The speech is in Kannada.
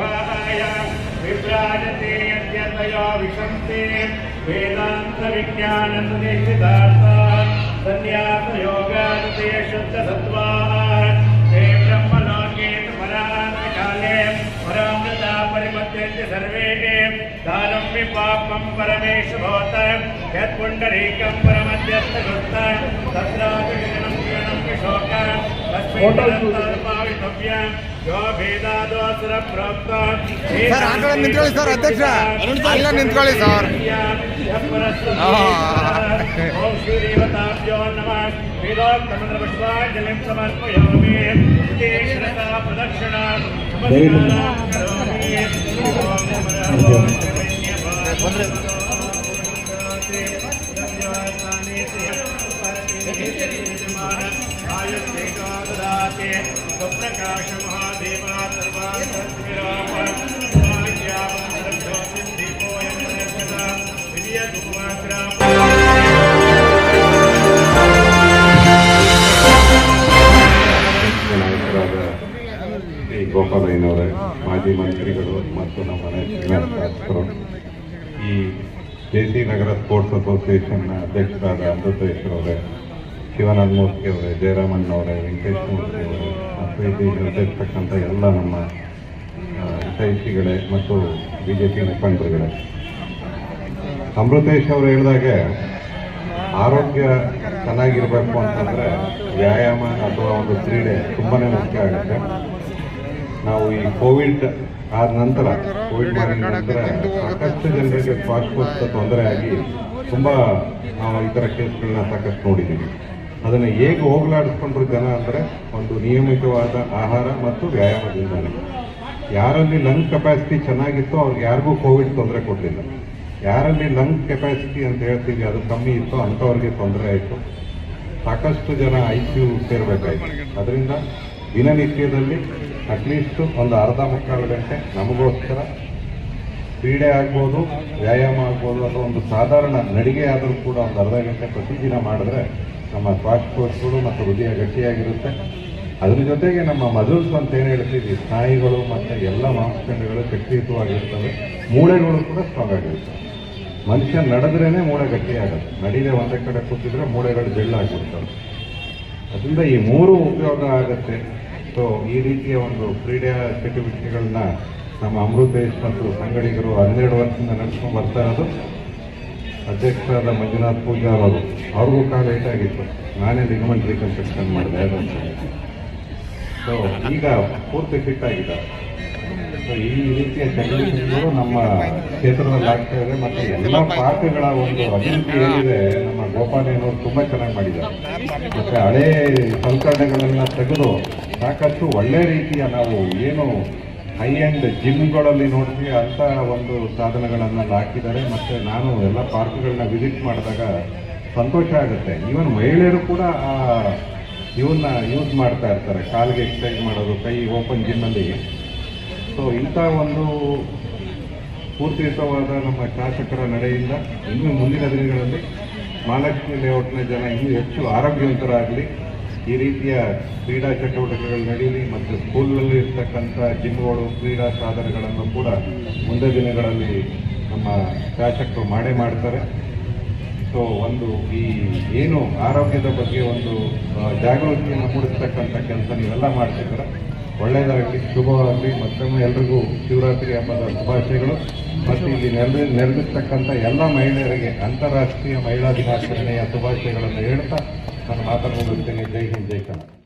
प्रभाय विभ्राजते यद्यतया विशन्ते वेदान्तविज्ञानसुनिश्चितार्था सन्न्यासयोगादिते शुद्धसत्त्वाः ते ब्रह्मलोके परान्तकाले परामृता परिपद्यन्ते सर्वे दानं विपापं परमेश भवत यत्पुण्डरीकं परमध्यस्थकृत्त तत्रापि शोक तस्मै ಸರ್, ಆ ಕಡೆ ನಿಂತ್ಕೊಳ್ಳಿ ಸರ್, ಅಧ್ಯಕ್ಷ. ಅಲ್ಲೇ ನಿಂತ್ಕೊಳ್ಳಿ ಸರ್. ಆ. ಓಂ ಶ್ರೀ ದೇವತಾಭ್ಯೋ ನಮಃ ವೇದೋಕ್ತಮಂತ್ರಪುಷ್ಪಾಂಜಲಿಂ ಸಮರ್ಪಯಾಮಿ ಇತಿ ಶಿರಸಾ ಪ್ರದಕ್ಷಿಣ ನಮಸ್ಕಾರಂ ಕರೋಮಿ ಓಂ ನಮಃ ಓಂ ಸ್ವಪ್ರಕಾಶ ಮಹಾದೇವ ಸರ್ವಾಂತರ್ವಿರಾಮ ದೀಪೋಯಂ ವಿಜಯ ದುರ್ವಾಗ್ರಾಮ ನಾಯಕರಾದ ಶ್ರೀ ಗೋಪಾಲಯ್ಯನವರೇ ಮಾಜಿ ಮಂತ್ರಿಗಳು ಮತ್ತು ನಮ್ಮ ಮನೆ ಶ್ರೀನಿವಾಸ ಶಾಸಕರು ಈ ಜೆ ಸಿ ನಗರ ಸ್ಪೋರ್ಟ್ಸ್ ಅಸೋಸಿಯೇಷನ್ನ ಅಧ್ಯಕ್ಷರಾದ ಅಮೃತೇಶ್ವರವರೇ ಶಿವಾನಂದ ಮೂರ್ತಿ ಅವರೇ ಜಯರಾಮಣ್ಣವರೇ ವೆಂಕಟೇಶ್ ಮೂರ್ತಿ ಅವರೇ ಮತ್ತು ಇಲ್ಲಿ ನಿರ್ದೇಶಕಂತ ಎಲ್ಲ ನಮ್ಮ ಹಿತೈಷಿಗಳೇ ಮತ್ತು ಬಿ ಜೆ ಪಿ ಮುಖಂಡರುಗಳೇ. ಅಮೃತೇಶ್ ಅವರು ಹೇಳಿದಾಗೆ ಆರೋಗ್ಯ ಚೆನ್ನಾಗಿರಬೇಕು ಅಂತಂದರೆ ವ್ಯಾಯಾಮ ಅಥವಾ ಒಂದು ಕ್ರೀಡೆ ತುಂಬಾ ಮುಖ್ಯ ಆಗುತ್ತೆ. ನಾವು ಈ ಕೋವಿಡ್ ಆದ ನಂತರ, ಕೋವಿಡ್ ಮಾಡಿದ ನಂತರ ಸಾಕಷ್ಟು ಜನರಿಗೆ ಶ್ವಾಸಕೋಶ ತೊಂದರೆ ಆಗಿ ತುಂಬ ನಾವು ಈ ಥರ ಕೇಸ್ಗಳನ್ನ ಸಾಕಷ್ಟು ನೋಡಿದ್ದೀವಿ. ಅದನ್ನು ಹೇಗೆ ಹೋಗಲಾಡಿಸ್ಕೊಂಡ್ರು ಜನ ಅಂದರೆ ಒಂದು ನಿಯಮಿತವಾದ ಆಹಾರ ಮತ್ತು ವ್ಯಾಯಾಮದಿಂದಾನೆ ಯಾರಲ್ಲಿ ಲಂಗ್ ಕೆಪಾಸಿಟಿ ಚೆನ್ನಾಗಿತ್ತೋ ಅವ್ರಿಗೆ ಯಾರಿಗೂ ಕೋವಿಡ್ ತೊಂದರೆ ಕೊಡಲಿಲ್ಲ. ಯಾರಲ್ಲಿ ಲಂಗ್ ಕೆಪಾಸಿಟಿ ಅಂತ ಹೇಳ್ತೀವಿ, ಅದು ಕಮ್ಮಿ ಇತ್ತು ಅಂಥವ್ರಿಗೆ ತೊಂದರೆ ಆಯಿತು. ಸಾಕಷ್ಟು ಜನ ಐ ಸಿ ಯು ಸೇರಬೇಕಾಯಿತು. ಅದರಿಂದ ದಿನನಿತ್ಯದಲ್ಲಿ ಅಟ್ಲೀಸ್ಟ್ ಒಂದು ಅರ್ಧ ಮುಕ್ಕಾಲು ಗಂಟೆ ನಮಗೋಸ್ಕರ ಕ್ರೀಡೆ ಆಗ್ಬೋದು, ವ್ಯಾಯಾಮ ಆಗ್ಬೋದು ಅಥವಾ ಒಂದು ಸಾಧಾರಣ ನಡಿಗೆ ಆದರೂ ಕೂಡ ಒಂದು ಅರ್ಧ ಗಂಟೆ ಪ್ರತಿದಿನ ಮಾಡಿದ್ರೆ ನಮ್ಮ ಶ್ವಾಸಕೋಶಗಳು ಮತ್ತು ಹೃದಯ ಗಟ್ಟಿಯಾಗಿರುತ್ತೆ. ಅದ್ರ ಜೊತೆಗೆ ನಮ್ಮ ಮಜಲ್ಸ್ ಅಂತ ಏನು ಹೇಳ್ತೀವಿ ಸ್ನಾಯುಗಳು ಮತ್ತು ಎಲ್ಲ ಮಾಂಸಖಂಡಗಳು ಶಕ್ತಿಯುತವಾಗಿರ್ತವೆ. ಮೂಳೆಗಳು ಕೂಡ ಸ್ಟ್ರಾಂಗ್ ಆಗಿರುತ್ತೆ. ಮನುಷ್ಯ ನಡೆದ್ರೇ ಮೂಳೆ ಗಟ್ಟಿಯಾಗುತ್ತೆ. ನಡಿದೆ ಒಂದೇ ಕಡೆ ಕೂತಿದ್ರೆ ಮೂಳೆಗಳು ಬೆಳ್ಳಾಗಿರ್ತವೆ ಅದರಿಂದ ಈ ಮೂರು ಉಪಯೋಗ ಆಗುತ್ತೆ. ಸೊ ಈ ರೀತಿಯ ಒಂದು ಕ್ರೀಡೆಯ ಚಟುವಟಿಕೆಗಳನ್ನ ನಮ್ಮ ಅಮೃತೇಶ್ ಮತ್ತು ಸಂಗಡಿಗರು ಹನ್ನೆರಡು ವರ್ಷದಿಂದ ನಡೆಸ್ಕೊಂಡು ಬರ್ತಾ ಇರೋದು. ಅಧ್ಯಕ್ಷರಾದ ಮಂಜುನಾಥ್ ಪೂಜಾರ್ ಅವರು. ಅವ್ರಿಗೂ ಕಾಲ ಏಟಾಗಿತ್ತು ನಾನೇ ಲಿಗಮೆಂಟ್ ರಿಕನ್ಸ್ಟ್ರಕ್ಷನ್ ಮಾಡಿದೆ ಸೊ ಈಗ ಪೂರ್ತಿ ಫಿಟ್ ಆಗಿದೆ. ಸೊ ಈ ರೀತಿಯ ಚಟುವಟಿಕೆಗಳು ನಮ್ಮ ಕ್ಷೇತ್ರದಲ್ಲಿ ಆಗ್ತಾ ಇದೆ. ಮತ್ತು ಎಲ್ಲ ಪಾರ್ಕ್ಗಳ ಒಂದು ಅಭಿವೃದ್ಧಿ ಏನಿದೆ, ನಮ್ಮ ಗೋಪಾಲಯ್ಯನವರು ತುಂಬ ಚೆನ್ನಾಗಿ ಮಾಡಿದ್ದಾರೆ. ಮತ್ತು ಹಳೇ ಸಲಕರಣೆಗಳನ್ನ ತೆಗೆದು ಸಾಕಷ್ಟು ಒಳ್ಳೆ ರೀತಿಯ ನಾವು ಏನು ಹೈ ಆ್ಯಂಡ್ ಜಿಮ್ಗಳಲ್ಲಿ ನೋಡ್ತೀವಿ ಅಂಥ ಒಂದು ಸಾಧನಗಳನ್ನು ಹಾಕಿದ್ದಾರೆ. ಮತ್ತು ನಾನು ಎಲ್ಲ ಪಾರ್ಕ್ಗಳನ್ನ ವಿಸಿಟ್ ಮಾಡಿದಾಗ ಸಂತೋಷ ಆಗುತ್ತೆ. ಈವನ್ ಮಹಿಳೆಯರು ಕೂಡ ಆ ಇವನ್ನ ಯೂಸ್ ಮಾಡ್ತಾ ಇರ್ತಾರೆ. ಕಾಲಿಗೆ ಎಕ್ಸೈಜ್ ಮಾಡೋದು, ಕೈ ಓಪನ್ ಜಿಮ್ಮಲ್ಲಿ ಸೊ ಇಂಥ ಒಂದು ಸ್ಫೂರ್ತಿಯುತವಾದ ನಮ್ಮ ಶಾಸಕರ ನಡೆಯಿಂದ ಇನ್ನು ಮುಂದಿನ ದಿನಗಳಲ್ಲಿ ಮಹಾಲಕ್ಷ್ಮಿ ಲೇಔಟ್ನ ಜನ ಇನ್ನೂ ಹೆಚ್ಚು ಆರೋಗ್ಯವಂತರಾಗಲಿ. ಈ ರೀತಿಯ ಕ್ರೀಡಾ ಚಟುವಟಿಕೆಗಳು ನಡೆಯಲಿ ಮತ್ತು ಸ್ಕೂಲ್ನಲ್ಲಿ ಇರ್ತಕ್ಕಂಥ ಜಿಮ್ಗಳು ಕ್ರೀಡಾ ಸಾಧನಗಳನ್ನು ಕೂಡ ಮುಂದೆ ದಿನಗಳಲ್ಲಿ ನಮ್ಮ ಶಾಸಕರು ಮಾಡೇ ಮಾಡ್ತಾರೆ. ಸೊ ಒಂದು ಈ ಏನು ಆರೋಗ್ಯದ ಬಗ್ಗೆ ಒಂದು ಜಾಗೃತಿಯನ್ನು ಮೂಡಿಸ್ತಕ್ಕಂಥ ಕೆಲಸ ನೀವೆಲ್ಲ ಮಾಡ್ತಿದ್ದೀರ? ಒಳ್ಳೆಯದಾಗಲಿ, ಶುಭವಾಗಲಿ, ಮತ್ತೊಮ್ಮೆ ಎಲ್ರಿಗೂ ಶಿವರಾತ್ರಿ ಹಬ್ಬದ ಶುಭಾಶಯಗಳು. ಮತ್ತು ಇಲ್ಲಿ ನೆರವಿ, ನೆರವೇರ್ತಕ್ಕಂಥ ಎಲ್ಲ ಮಹಿಳೆಯರಿಗೆ ಅಂತಾರಾಷ್ಟ್ರೀಯ ಮಹಿಳಾ ದಿನಾಚರಣೆಯ ಶುಭಾಶಯಗಳನ್ನು ಹೇಳ್ತಾ ನಾನು ಮಾತನ್ನು ಮುಗಿಸ್ತೇನೆ ಜೈ ಹಿಂದ್ ಜೈ ಕನ್ನಡ